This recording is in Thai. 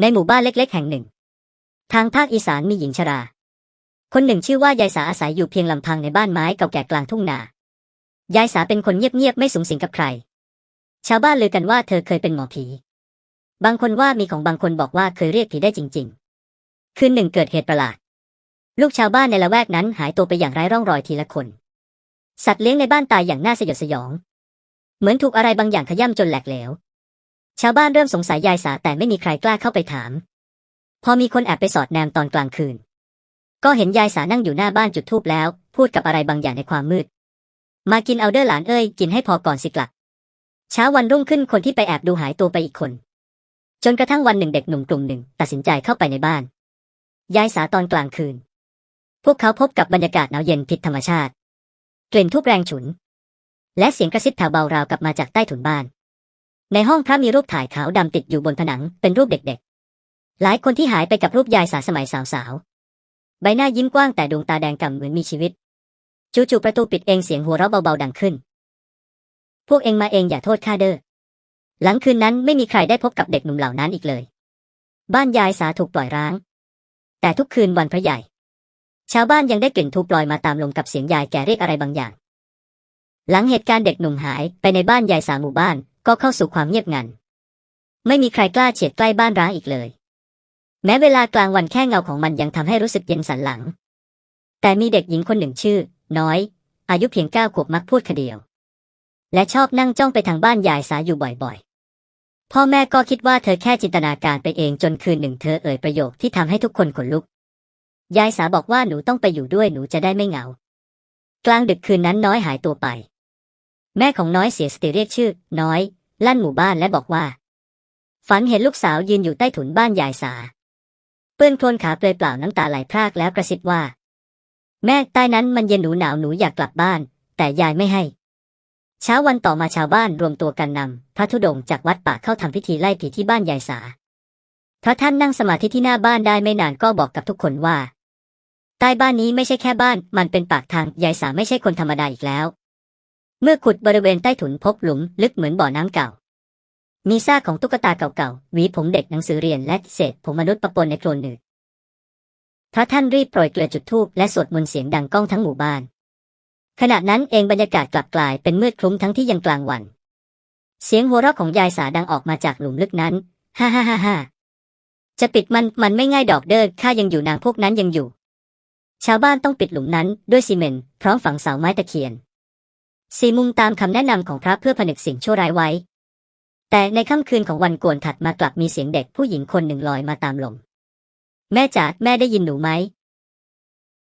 ในหมู่บ้านเล็กๆ แห่งหนึ่ง ทางภาคอีสานมีหญิงชรา คนหนึ่งชื่อว่ายายสาอาศัยอยู่เพียงลำพังในบ้านไม้เก่าแก่กลางทุ่งนา ยายสาเป็นคนเงียบๆไม่สูงสิงกับใคร ชาวบ้านลือกันว่าเธอเคยเป็นหมอผี บางคนว่ามีของบางคนบอกว่าเคยเรียกผีได้จริง ๆ คืนหนึ่งเกิดเหตุประหลาด ลูกชาวบ้านในละแวกนั้นหายตัวไปอย่างไร้ร่องรอยทีละคน สัตว์เลี้ยงในบ้านตายอย่างน่าสยดสยอง เหมือนถูกอะไรบางอย่างขย่ำจนแหลกเหลว ชาวบ้านเริ่มสงสัยยายสาแต่ไม่มีใครกล้าเข้าไปถาม พอมีคนแอบไปสอดแนมตอนกลางคืน ก็เห็นยายสานั่งอยู่หน้าบ้านจุดธูปแล้ว พูดกับอะไรบางอย่างในความมืด มากินเอาเด้อหลานเอ้ยกินให้พอก่อนสิกลับเช้าวันรุ่งขึ้นคนที่ไปแอบดูหายตัวไปอีกคน จนกระทั่งวันหนึ่งเด็กหนุ่มกลุ่มหนึ่ง ตัดสินใจเข้าไปในบ้าน ยายสาตอนกลางคืน พวกเขาพบกับบรรยากาศหนาวเย็นผิดธรรมชาติ กลิ่นทุบแรงฉุน และเสียงกระซิบแถวเบาราวกลับมาจากใต้ถุนบ้าน ในห้องพระมีรูปถ่ายขาวดำติดอยู่บนผนังเป็นรูปเด็กๆ หลายคนที่หายไปกับรูปยายสาสมัยสาวๆ ใบหน้ายิ้มกว้างแต่ดวงตาแดงกำเหมือนมีชีวิต จู่ๆประตูปิดเองเสียงหัวเราะเบาๆดังขึ้น พวกเองมาเองอย่าโทษข้าเด้อ หลังคืนนั้นไม่มีใครได้พบกับเด็กหนุ่มเหล่านั้นอีกเลย บ้านยายสาถูกปล่อยร้าง แต่ทุกคืนวันพระใหญ่ ชาวบ้านยังได้กลิ่นทูปลอยมาตามลมกับเสียงยายแกเรียกอะไรบางอย่าง หลังเหตุการณ์เด็กหนุ่มหายไปในบ้านยายสาหมู่บ้าน ก็เข้าสู่ความเงียบงัน ไม่มีใครกล้าเฉียดใกล้บ้านร้างอีกเลย แม้เวลากลางวันแค่เงาของมันยังทำให้รู้สึกเย็นสันหลัง แต่มีเด็กหญิงคนหนึ่งชื่อ น้อย อายุเพียงเก้าขวบมักพูดคเดียว และชอบนั่งจ้องไปทางบ้านยายสาอยู่บ่อยๆ พ่อแม่ก็คิดว่าเธอแค่จินตนาการไปเองจนคืนหนึ่งเธอเอ่ยประโยคที่ทำให้ทุกคนขนลุก ยายสาบอกว่าหนูต้องไปอยู่ด้วยหนูจะได้ไม่เหงา กลางดึกคืนนั้นน้อยหายตัวไป แม่ของน้อยเสียสติเรียกชื่อ น้อย ลั่นหมู่บ้านและบอกว่า ฝันเห็นลูกสาวยืนอยู่ใต้ถุนบ้านยายสา เปื้อนโคลนขาเปลือยเปล่าน้ำตาไหลพรากแล้วกระซิบว่า แม่ใต้นั้นมันเย็นหนูหนาวหนูอยากกลับบ้าน แต่ยายไม่ให้ เช้าวันต่อมาชาวบ้านรวมตัวกันนำพระธุดงค์จากวัดป่าเข้าทำพิธีไล่ผีที่บ้านยายสาพระท่านนั่งสมาธิที่หน้าบ้านได้ไม่นานก็บอกกับทุกคนว่าใต้บ้านนี้ไม่ใช่แค่บ้าน มันเป็นปากทางยายสาไม่ใช่คนธรรมดาอีกแล้ว เมื่อขุดบริเวณใต้ถุนพบหลุมลึกเหมือนบ่อน้ำเก่า มีซากของตุ๊กตาเก่าๆ หวีผมเด็กหนังสือเรียนและเศษผมมนุษย์ปะปนในโคลนหนืดพระท่านรีบโปรยเกลือจุดธูปและสวดมนต์เสียงดังก้องทั้งหมู่บ้าน ขณะนั้นเองบรรยากาศกลับกลายเป็นมืดคลุ้มทั้งที่ยังกลางวัน เสียงหัวเราะของยายสาดังออกมาจากหลุมลึกนั้น ฮ่าฮ่าฮ่าฮ่าจะปิดมันมันไม่ง่ายดอกเดินข้ายังอยู่นางพวกนั้นยังอยู่ ชาวบ้านต้องปิดหลุมนั้นด้วยซีเมนต์พร้อมฝังเสาไม้ตะเคียน สีมุมตามคำแนะนำของพระเพื่อผนึกสิ่งชั่วร้ายไว้ แต่ในค่ำคืนของวันกวนถัดมากลับมีเสียงเด็กผู้หญิงคนหนึ่งลอยมาตามลม แม่จ๋าแม่ได้ยินหนูไหม